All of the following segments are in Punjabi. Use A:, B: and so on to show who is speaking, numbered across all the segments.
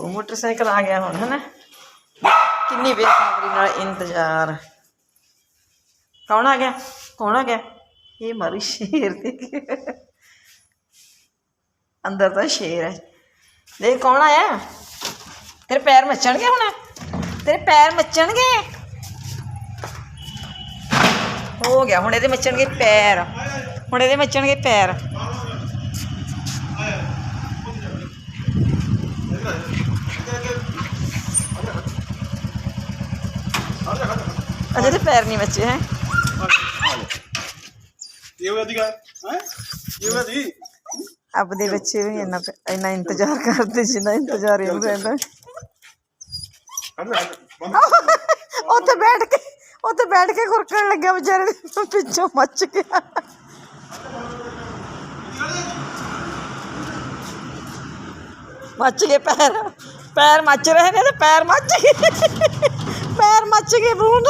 A: ਓਹੋ ਮੋਟਰਸਾਈਕਲ ਆ ਗਿਆ ਹੁਣ, ਹਨਾ? ਕਿੰਨੀ ਬੇਸਬਰੀ ਨਾਲ ਇੰਤਜ਼ਾਰ। ਕੌਣ ਆ ਗਿਆ? ਕੌਣ ਆ ਗਿਆ? ਇਹ ਮਾਰੂ ਸ਼ੇਰ ਦੇ। ਅੰਦਰ ਤਾਂ ਸ਼ੇਰ ਹੈ। ਦੇਖ ਕੌਣ ਆਇਆ? ਤੇਰੇ ਪੈਰ ਮੱਚਣਗੇ ਹੁਣ? ਤੇਰੇ ਪੈਰ ਮੱਚਣਗੇ? ਹੋ ਗਿਆ, ਹੁਣ ਇਹਦੇ ਮੱਚਣਗੇ ਪੈਰ। ਹੁਣ ਇਹਦੇ ਮੱਚਣਗੇ ਪੈਰ। ਅਜੇ ਤੇ ਪੈਰ ਨਹੀਂ ਮੱਚੇ ਹੈ
B: ਇਹ ਵਧੀਆ ਹੈ ਇਹ ਵਧੀਆ
A: ਆਪਦੇ ਬੱਚੇ ਵੀ ਇੰਨਾ ਇੰਨਾ ਇੰਤਜ਼ਾਰ ਕਰਦੇ ਜਿੰਨਾ ਇੰਤਜ਼ਾਰ ਇਹਨੂੰ ਰਹਿੰਦਾ ਉੱਥੇ ਬੈਠ ਕੇ ਉੱਥੇ ਬੈਠ ਕੇ ਖੁਰਕਣ ਲੱਗਿਆ ਵਿਚਾਰੇ ਦੇ ਪਿੱਛੋਂ ਮੱਚ ਗਿਆ ਮੱਚ ਗਏ ਪੈਰ ਪੈਰ ਮੱਚ ਰਹੇ ਨੇ ਤੇ ਪੈਰ ਮੱਚ ਗਏ ਪੈਰ ਮੱਚ ਗਏ ਬੂੰਦ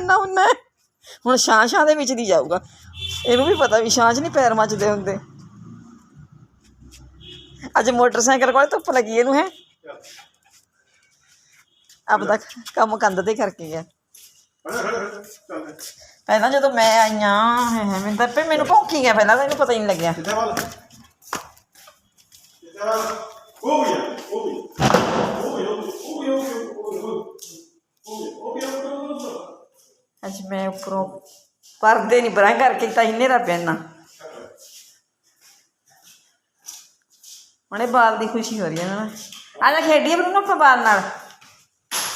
A: ਕਰਨ ਜਾਣਾ ਹੁੰਦਾ ਹੁਣ ਛਾਂ ਛਾਂ ਦੇ ਵਿੱਚ ਦੀ ਜਾਊਗਾ। ਇਹਨੂੰ ਵੀ ਪਤਾ ਵੀ ਛਾਂ 'ਚ ਨਹੀਂ ਪੈਰ ਮੱਚਦੇ ਹੁੰਦੇ। ਅੱਜ ਮੋਟਰਸਾਈਕਲ ਕੋਲ ਧੁੱਪ ਲੱਗੀ ਇਹਨੂੰ, ਹੈ? ਆਪਦਾ ਕੰਮ ਕੰਧ ਤੇ ਕਰਕੇ ਗਿਆ। ਪਹਿਲਾਂ ਜਦੋਂ ਮੈਂ ਆਈਆਂ, ਹੈ ਹੈ, ਮੈਨੂੰ ਤਾਂ ਪੇ ਮੈਨੂੰ ਭੌਂਕੀ ਗਿਆ ਪਹਿਲਾਂ ਤਾਂ ਇਹਨੂੰ ਪਤਾ ਹੀ ਨਹੀਂ ਲੱਗਿਆ।
B: ਕਿੱਥੇ ਵਾਲ। ਕਿੱਥੇ ਵਾਲ। ਉਹ ਵੀ ਉਹ ਵੀ ਉਹ ਵੀ
A: ਅੱਜ ਮੈਂ ਉੱਪਰੋਂ ਪਰਦੇ ਨਹੀਂ ਬਰਾਂ ਕਰਕੇ ਤਾਂ ਹੀ ਹਨੇਰਾ ਪੈਣਾ ਹੁਣੇ ਬਾਲ ਦੀ ਖੁਸ਼ੀ ਹੋ ਰਹੀ ਹੈ ਨਾ। ਆ ਜਾ ਖੇਡੀਏ ਬਰੂ ਆਪਾਂ ਬਾਲ ਨਾਲ।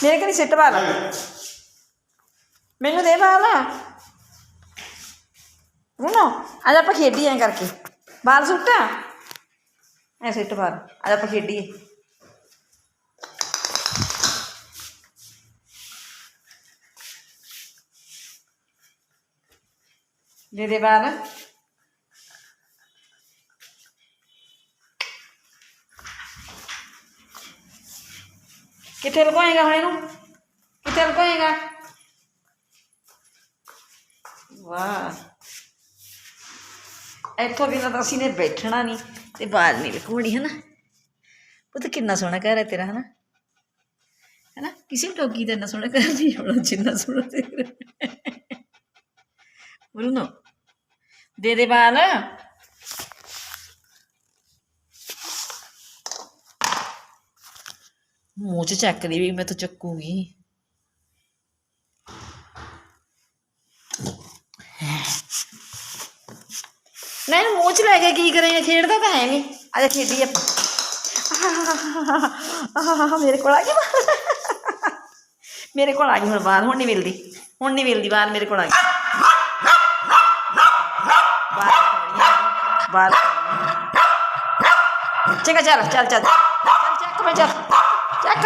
A: ਮੇਰੇ ਕੋਲ ਸਿੱਟ ਬਾਲ। ਮੈਨੂੰ ਦੇ ਬਾਲ। ਬਰੂਨੋ, ਆ ਜਾ ਆਪਾਂ ਖੇਡੀਏ ਕਰਕੇ। ਬਾਲ ਸੁੱਟਾ। ਐ ਸਿੱਟ ਬਾਲ। ਆ ਜਾ ਆਪਾਂ ਖੇਡੀਏ। दे दे बारह। कितने कोएगा हेनु कितने कोएगा वाह। इतों बिना तो असी ने बैठना नहीं तो बाल नहीं घूमनी है ना? पुत किन्ना सोहना घर है तेरा, है ना? है ना? किसी डोगी का इन्ना सोहना घर नहीं होना, जिन्ना सोहना तेरा। बोलो ना। ਦੇ ਦੇ ਬਾਲ ਮੂੰਹ ਚ ਚੱਕਦੀ ਵੀ ਮੈਂ ਤਾਂ ਚੱਕੂਗੀ। ਨਹੀਂ ਇਹਨੂੰ ਮੂੰਹ ਚ ਲੈ ਕੇ ਕੀ ਕਰੇ, ਖੇਡਦਾ ਤਾਂ ਹੈ ਨਹੀਂ। ਆ ਖੇਡੀ ਆਪਾਂ। ਆਹ ਮੇਰੇ ਕੋਲ ਆ ਗਈ ਬਾਲ ਮੇਰੇ ਕੋਲ ਆ ਗਈ ਹੁਣ ਬਾਹਰ ਹੁਣ ਨਹੀਂ ਮਿਲਦੀ। ਹੁਣ ਨਹੀਂ ਮਿਲਦੀ ਬਾਹਰ ਮੇਰੇ ਕੋਲ ਆ ਗਈ। बात ठीक है चल चल चल। चल, चेक में चल। चेक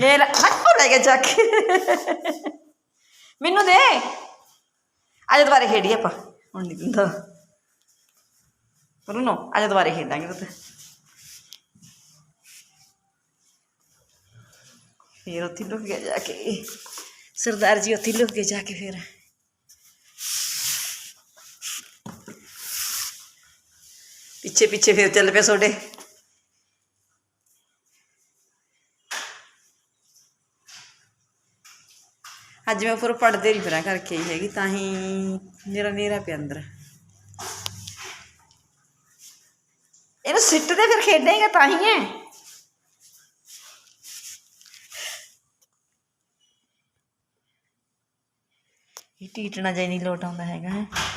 A: ये रखो ले गया चेक मैनू दे। आज दोबारा खेडी आप हूँ निकलता रुनो आज दोबारा खेडांगे तो फिर उ लुक गया जाके। सरदार जी उ लुक गए जाके फिर। ਪਿੱਛੇ ਪਿੱਛੇ ਫਿਰ ਚੱਲ ਪਿਆ ਤੁਹਾਡੇ ਅੱਜ ਮੈਂ ਉੱਪਰ ਪੜਦੇ ਨਹੀਂ ਫਿਰਾਂ ਕਰਕੇ ਹੀ ਹੈਗੀ, ਤਾਂ ਹੀ ਮੇਰਾ ਨੇਰਾ ਪਿਆ ਅੰਦਰ। ਇਹਨੂੰ ਸਿੱਟ ਦੇ ਫਿਰ ਖੇਡੇਗਾ ਤਾਂ ਹੀ ਹੈ ਇਹ ਟੀਟਣਾ ਜਾਈ ਨਹੀਂ ਲੋਟ ਆਉਂਦਾ ਹੈਗਾ, ਹੈ।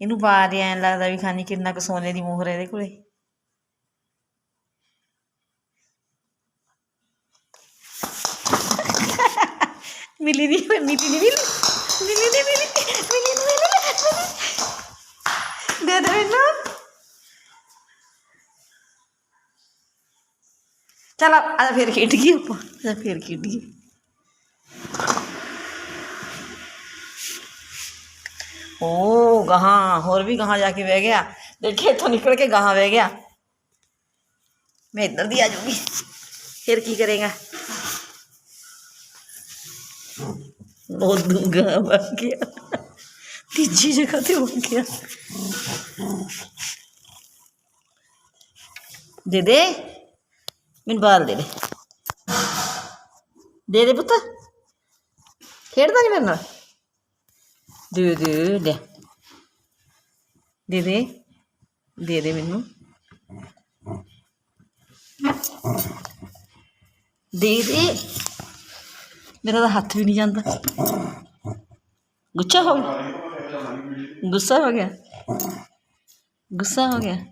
A: ਇਹਨੂੰ ਬਾਹਰ ਐਂ ਲੱਗਦਾ ਵੀ ਖਾਨੀ ਕਿੰਨਾ ਕੁ ਸੋਨੇ ਦੀ ਮੋਹਰ ਹੈ ਇਹਦੇ ਕੋਲੇ ਮਿਲੀ ਨਹੀਂ ਮਿਲੀ ਨਹੀਂ ਮਿਲੀ ਮਿਲੀ ਨਹੀਂ ਮਿਲੀ ਮਿਲੀ ਨਹੀਂ ਮਿਲੀ ਦੇ ਦੇ ਮੈਨੂੰ ਚਲ ਆ ਫਿਰ ਖੇਡ ਗਈ ਆਪਾਂ ਆ ਫਿਰ ਖੇਡੀਏ ਓ ओ, गहा, और भी कहाँ जाके बह गया। देखे तो निकल के गहा बह गया। मैं इधर भी आ जाऊँगी। फिर की करेगा? बहुत गहा बह गया। तीजी जगह तो से बह गया। दे दे। मैं बाल दे दे। दे दे पुत्र। खेड़ता नहीं मेरे ना ਦੇ ਦੇ ਲੈ ਦੇ ਦੇ। ਦੇ ਦੇ ਮੈਨੂੰ। ਦੇ ਦੇ। ਮੇਰਾ ਤਾਂ ਹੱਥ ਵੀ ਨਹੀਂ ਜਾਂਦਾ। ਗੁੱਸਾ ਹੋ ਗਿਆ। ਗੁੱਸਾ ਹੋ ਗਿਆ। ਗੁੱਸਾ ਹੋ ਗਿਆ।